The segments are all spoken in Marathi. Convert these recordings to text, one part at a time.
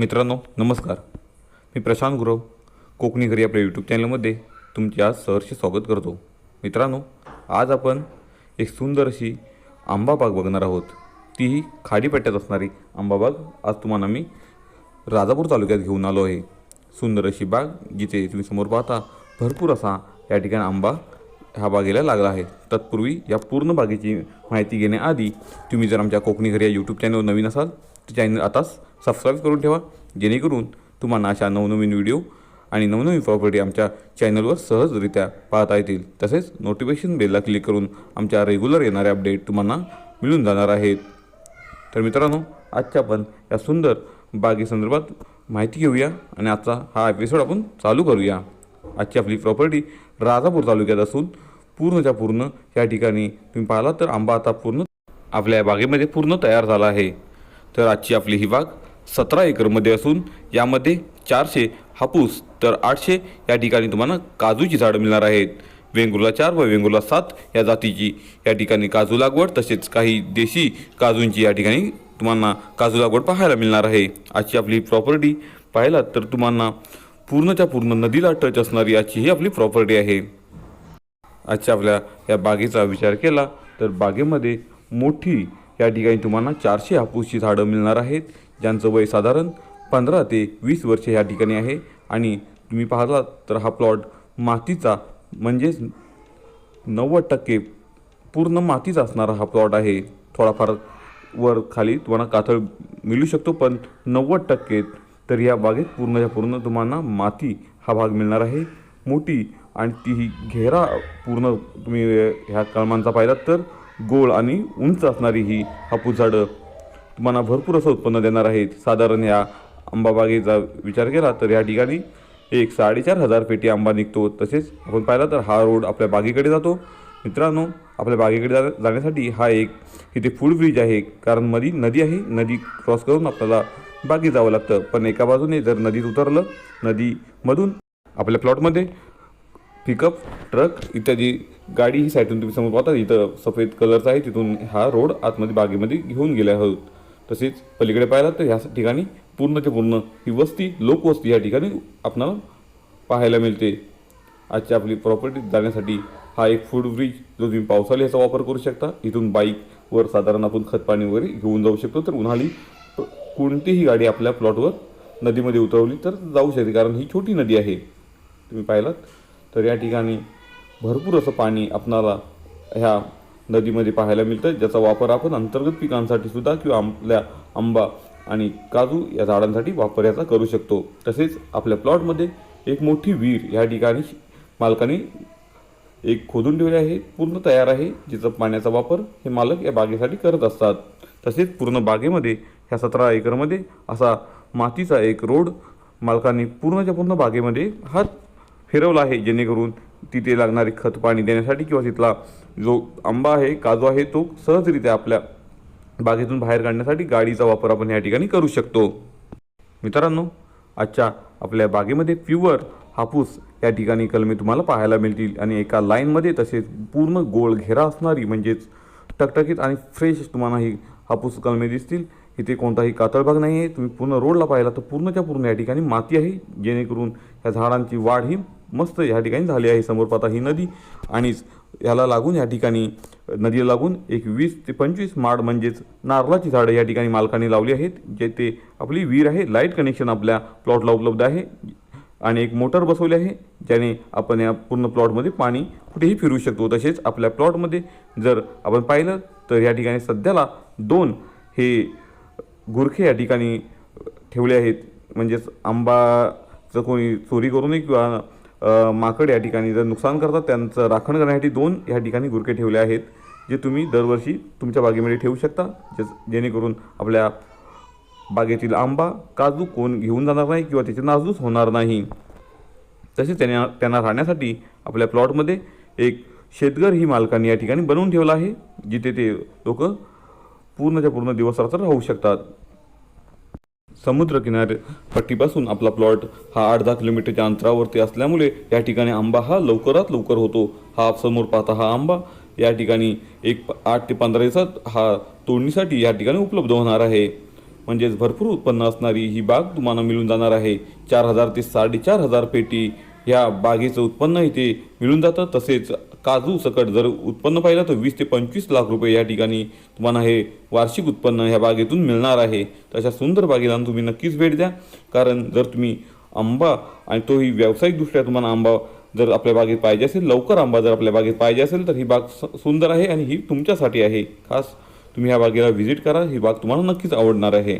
मित्रांनो नमस्कार. मी प्रशांत गुरव कोकणी घरी आपल्या यूट्यूब चॅनलमध्ये तुमचे आज सहर्ष स्वागत करतो. मित्रांनो आज आपण एक सुंदर अशी आंबा बाग बघणार आहोत. तीही खाडीपट्ट्यात असणारी आंबाबाग आज तुम्हाला मी राजापूर तालुक्यात घेऊन आलो आहे. सुंदर अशी बाग जिथे तुम्ही समोर पाहता भरपूर असा या ठिकाणी आंबा ह्या बागेला लागला आहे. तत्पूर्वी या पूर्ण बागेची माहिती घेण्याआधी तुम्ही जर आमच्या कोकणी घरी या यूट्यूब चॅनलवर नवीन असाल तर चॅनल आताच सबस्क्राईब करून ठेवा. जेणेकरून तुम्हाला अशा नवनवीन व्हिडिओ आणि नवनवीन प्रॉपर्टी आमच्या चॅनलवर सहजरित्या पाहता येतील. तसेच नोटिफिकेशन बेलला क्लिक करून आमच्या रेग्युलर येणारे अपडेट तुम्हाला मिळून जाणार आहेत. तर मित्रांनो आजच्या आपण या सुंदर बागेसंदर्भात माहिती घेऊया आणि आजचा हा एपिसोड आपण चालू करूया. आजची आपली प्रॉपर्टी राजापूर तालुक्यात असून पूर्णच्या पूर्ण या ठिकाणी तुम्ही पाहिला तर आंबा आता पूर्ण आपल्या बागेमध्ये पूर्ण तयार झाला आहे. तर आजची आपली ही बाग सतरा एकरमध्ये असून यामध्ये चारशे हापूस तर आठशे या ठिकाणी तुम्हाला काजूची झाडं मिळणार आहेत. वेंगुर्ला चार व वेंगुर्ला सात या जातीची या ठिकाणी काजू लागवड तसेच काही देशी काजूंची या ठिकाणी तुम्हाला काजू लागवड पाहायला मिळणार आहे. आजची आपली प्रॉपर्टी पाहिलात तर तुम्हाला पूर्णच्या पूर्ण नदीला टच असणारी आजची ही आपली प्रॉपर्टी आहे. आजच्या आपल्या या बागेचा विचार केला तर बागेमध्ये मोठी या ठिकाणी तुम्हाला चारशे हापूसची झाडं मिळणार आहेत. ज्यांचं वय साधारण पंधरा ते वीस वर्ष या ठिकाणी आहे. आणि तुम्ही पाहला तर हा प्लॉट मातीचा म्हणजेच नव्वद टक्के पूर्ण मातीचा असणारा हा प्लॉट आहे. थोडाफार वर खाली तुम्हाला कातळ मिळू शकतो पण नव्वद टक्के तर या बागेत पूर्णच्या पूर्ण तुम्हाला माती हा भाग मिळणार आहे. मोठी आणि तीही घेरा पूर्ण तुम्ही ह्या कलमांचा पाहिलात तर गोल आणि उंच असणारी ही हापूस झाडं तुम्हाला भरपूर असं उत्पन्न देणार आहेत. साधारण या आंबा बागेचा विचार केला तर या ठिकाणी एक साडेचार हजार पेटी आंबा निघतो. तसेच आपण पाहिला तर हा रोड आपल्या बागेकडे जातो. मित्रांनो आपल्या बागेकडे जा जाण्यासाठी हा एक इथे फूड ब्रिज आहे. कारण मधी नदी आहे. नदी क्रॉस करून आपल्याला बागेत जावं लागतं. पण एका बाजूने जर नदीत उतरलं नदीमधून आपल्या प्लॉटमध्ये पिकअप ट्रक इत्यादी गाडी ही साईडून तुम्ही समोर पाहता इथं सफेद कलरचा आहे तिथून हा रोड आतमध्ये बागेमध्ये घेऊन गेले आहोत. तसेच पलीकडे पाहिलं तर ह्या ठिकाणी पूर्णच्या पूर्ण ही वस्ती लोकवस्ती या ठिकाणी आपणाला पाहायला मिळते. आजची आपली प्रॉपर्टी जाण्यासाठी हा एक फूड ब्रिज जो तुम्ही पावसाळी याचा वापर करू शकता इथून बाईकवर साधारण आपण खतपाणी वगैरे घेऊन जाऊ शकतो. तर उन्हाळी कोणतीही गाडी आपल्या प्लॉटवर नदीमध्ये उतरवली तर जाऊ शकते कारण ही छोटी नदी आहे. तुम्ही पाहिलात? तर या ठिकाणी भरपूर असं पाणी आपणाला ह्या नदीमध्ये पाहायला मिळतं. ज्याचा वापर आपण अंतर्गत पिकांसाठी सुद्धा किंवा आपल्या आंबा आणि काजू या झाडांसाठी वापर याचा करू शकतो. तसेच आपल्या प्लॉटमध्ये एक मोठी विहीर या ठिकाणी मालकाने एक खोदून ठेवले आहे. पूर्ण तयार आहे. जिचा पाण्याचा वापर हे मालक या बागेसाठी करत असतात. तसेच पूर्ण बागेमध्ये ह्या सतरा एकरमध्ये असा मातीचा एक रोड मालकाने पूर्णच्या पूर्ण बागेमध्ये हात फिरवला आहे. जेणेकरून तिथे लागणारे खत पाणी देण्यासाठी किंवा तिथला जो आंबा आहे काजू आहे तो सहजरित्या आपल्या बागेतून बाहेर काढण्यासाठी गाडीचा वापर आपण या ठिकाणी करू शकतो. मित्रांनो आजच्या आपल्या बागेमध्ये प्युअर हापूस या ठिकाणी कलमे तुम्हाला पाहायला मिळतील आणि एका लाईनमध्ये तसेच पूर्ण गोळ घेरा असणारी म्हणजेच टकटकीत आणि फ्रेश तुम्हाला ही हापूस कलमे दिसतील. इथे कोणताही कातळभाग नाही आहे तुम्ही पूर्ण रोडला पाहिला तर पूर्णच्या पूर्ण या ठिकाणी माती आहे. जेणेकरून ह्या झाडांची वाढ ही मस्त या ठिकाणी झाली आहे. समोर पाहता ही नदी आणि ह्याला लागून या ठिकाणी नदीला लागून एक वीस ते पंचवीस माड म्हणजेच नारळाची झाडं या ठिकाणी मालकाने लावली आहेत. जे ते आपली विहीर आहे. लाइट कनेक्शन आपल्या प्लॉटला उपलब्ध आहे. आणि एक मोटर बसवली आहे. ज्याने आपण या पूर्ण प्लॉटमध्ये पाणी कुठेही फिरू शकतो. तसेच आपल्या प्लॉटमध्ये जर आपण पाहिलं तर या ठिकाणी सध्याला दोन हे गुरखे या ठिकाणी ठेवले आहेत. म्हणजेच आंबाचं कोणी चोरी करू नये किंवा माकड या ठिकाणी जर नुकसान करतात त्यांचं राखण करण्यासाठी दोन या ठिकाणी गुरखे ठेवले आहेत जे तुम्ही दरवर्षी तुमच्या बागेमध्ये ठेवू शकता जे जेणेकरून आपल्या बागेतील आंबा काजू कोण घेऊन जाणार नाही किंवा त्याचे नाजूस होणार नाही. तसेच त्यांना त्यांना राहण्यासाठी आपल्या प्लॉटमध्ये एक शेतघर ही मालकांनी या ठिकाणी बनवून ठेवलं आहे जिथे ते लोक पूर्णच्या पूर्ण दिवस रात्र राहू शकतात. समुद्रकिनारे. पट्टीपासून आपला प्लॉट हा आठ दहा किलोमीटरच्या अंतरावरती असल्यामुळे या ठिकाणी आंबा हा लवकरात लवकर होतो. हा समोर पाहता हा आंबा. या ठिकाणी एक आठ ते पंधरा दिवसात हा तोडणीसाठी या ठिकाणी उपलब्ध होणार आहे. म्हणजेच भरपूर उत्पन्न असणारी ही बाग तुम्हाला मिळून जाणार आहे. चार हजार ते साडेचार हजार पेटी ह्या बागेचं उत्पन्न इथे मिळून जातं. तसेच काजू सकट जर उत्पन्न पाहिलं तर वीस ते पंचवीस लाख रुपये या ठिकाणी तुम्हाला हे वार्षिक उत्पन्न ह्या बागेतून मिळणार आहे. तशा सुंदर बागेला तुम्ही नक्कीच भेट द्या. कारण जर तुम्ही आंबा आणि तोही व्यावसायिकदृष्ट्या तुम्हाला आंबा जर आपल्या बागेत पाहिजे असेल लवकर आंबा जर आपल्या बागेत पाहिजे असेल तर ही बाग स- सुंदर आहे आणि ही तुमच्यासाठी आहे. खास तुम्ही ह्या बागेला व्हिजिट करा. ही बाग तुम्हाला नक्कीच आवडणार आहे.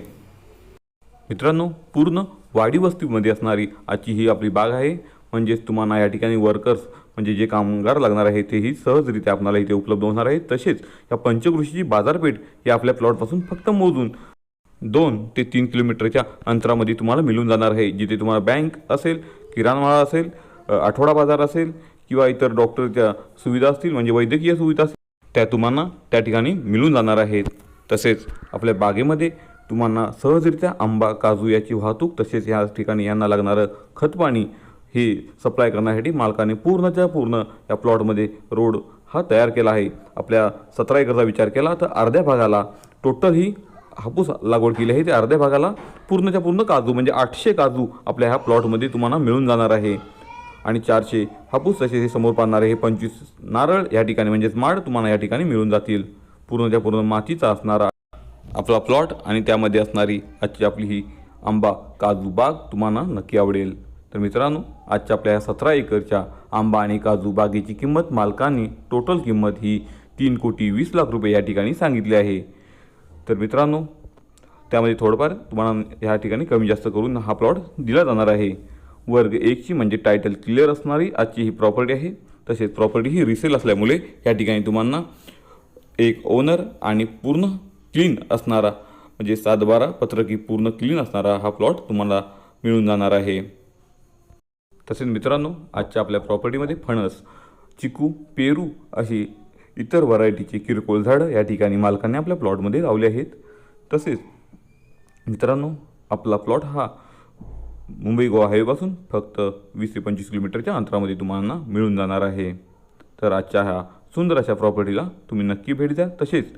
मित्रांनो पूर्ण वाडी वस्तीमध्ये असणारी आजची ही आपली बाग आहे. म्हणजेच तुम्हाला या ठिकाणी वर्कर्स म्हणजे जे कामगार लागणार आहे तेही सहजरित्या आपल्याला इथे उपलब्ध होणार आहे. तसेच या पंचकृषीची बाजारपेठ ही आपल्या प्लॉटपासून फक्त मोजून दोन ते तीन किलोमीटरच्या अंतरामध्ये तुम्हाला मिळून जाणार आहे. जिथे तुम्हाला बँक असेल किराणमाळा असेल आठवडा बाजार असेल किंवा इतर डॉक्टरच्या सुविधा असतील म्हणजे वैद्यकीय सुविधा असतील त्या तुम्हाला त्या ठिकाणी मिळून जाणार आहेत. तसेच आपल्या बागेमध्ये तुम्हाला सहजरित्या आंबा काजू याची वाहतूक तसेच या ठिकाणी यांना लागणारं खतपाणी हे सप्लाय करण्यासाठी मालकाने पूर्णच्या पूर्ण या प्लॉटमध्ये रोड हा तयार केला आहे. आपल्या सतरा एकरचा विचार केला तर अर्ध्या भागाला टोटल ही हापूस लागवड केली आहे. ते अर्ध्या भागाला पूर्णच्या पूर्ण काजू म्हणजे आठशे काजू आपल्या ह्या प्लॉटमध्ये तुम्हाला मिळून जाणार आहे. आणि चारशे हापूस तसे हे समोर पाहणारे हे पंचवीस नारळ या ठिकाणी म्हणजेच माड तुम्हाला या ठिकाणी मिळून जातील. पूर्णच्या पूर्ण मातीचा असणारा आपला प्लॉट आणि त्यामध्ये असणारी आजची आपली ही आंबा काजू बाग तुम्हाला नक्की आवडेल. तर मित्रांनो आजच्या आपल्या या सतरा एकरच्या आंबा आणि काजू बागेची किंमत मालकांनी टोटल किंमत ही तीन कोटी वीस लाख रुपये या ठिकाणी सांगितली आहे. तर मित्रांनो त्यामध्ये थोडंफार तुम्हाला ह्या ठिकाणी कमी जास्त करून हा प्लॉट दिला जाणार आहे. वर्ग एकची म्हणजे टायटल क्लिअर असणारी आजची ही प्रॉपर्टी आहे. तसेच प्रॉपर्टी ही रिसेल असल्यामुळे या ठिकाणी तुम्हाला एक ओनर आणि पूर्ण क्लीन असणारा म्हणजे सात बारा पत्रकी पूर्ण क्लीन असणारा हा प्लॉट तुम्हाला मिळून जाणार आहे. तसेच मित्रांनो आजच्या आपल्या प्रॉपर्टीमध्ये फणस चिकू पेरू अशी इतर व्हरायटीची किरकोळ झाडं या ठिकाणी मालकाने आपल्या प्लॉटमध्ये लावले आहेत. तसेच मित्रांनो आपला प्लॉट हा मुंबई गोवा हायवेपासून फक्त वीस ते पंचवीस किलोमीटरच्या अंतरामध्ये तुम्हाला मिळून जाणार आहे. तर आजच्या ह्या सुंदर अशा प्रॉपर्टीला तुम्ही नक्की भेट द्या. तसेच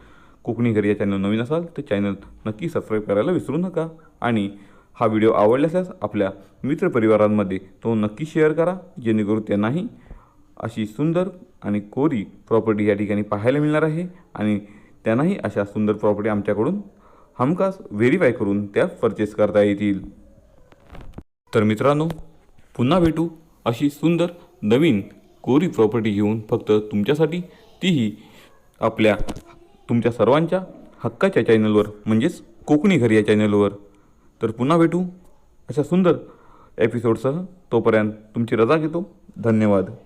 कोकणी घरी या चॅनल नवीन असाल तर चॅनल नक्की सबस्क्राईब करायला विसरू नका. आणि हा व्हिडिओ आवडल्यास आपल्या मित्रपरिवारांमध्ये तो नक्की शेअर करा जेणेकरून त्यांनाही अशी सुंदर आणि कोरी प्रॉपर्टी या ठिकाणी पाहायला मिळणार आहे आणि त्यांनाही अशा सुंदर प्रॉपर्टी आमच्याकडून हमखास व्हेरीफाय करून त्या परचेस करता येतील. तर मित्रांनो पुन्हा भेटू अशी सुंदर नवीन कोरी प्रॉपर्टी घेऊन फक्त तुमच्यासाठी. तीही आपल्या तुमच्या सर्वांच्या हक्काच्या चॅनलवर म्हणजेच कोकणी घर या चॅनलवर तर पुन्हा भेटू अशा सुंदर एपिसोडसह. तोपर्यंत तुमची रजा घेतो. धन्यवाद.